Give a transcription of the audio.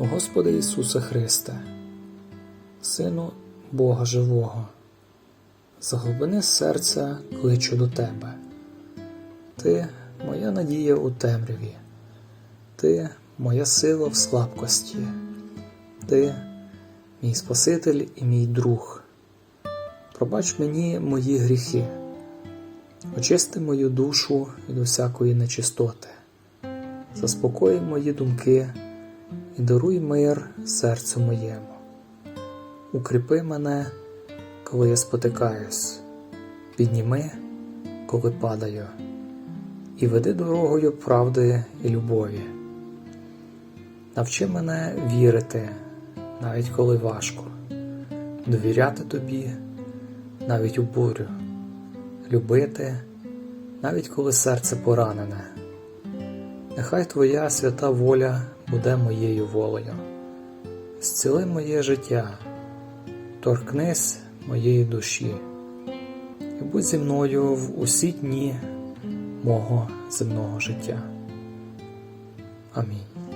Господи Ісусе Христе, Сину Бога Живого, з глибини серця кличу до Тебе. Ти моя надія у темряві, Ти моя сила в слабкості, Ти мій Спаситель і мій друг. Пробач мені мої гріхи, очисти мою душу від усякої нечистоти, заспокой мої думки і даруй мир серцю моєму. Укріпи мене, коли я спотикаюсь, підніми, коли падаю, і веди дорогою правди і любові. Навчи мене вірити, навіть коли важко, довіряти тобі, навіть у бурю, любити, навіть коли серце поранене. Нехай Твоя свята воля буде моєю волею. Зціли моє життя, торкнись моєї душі і будь зі мною в усі дні мого земного життя. Амінь.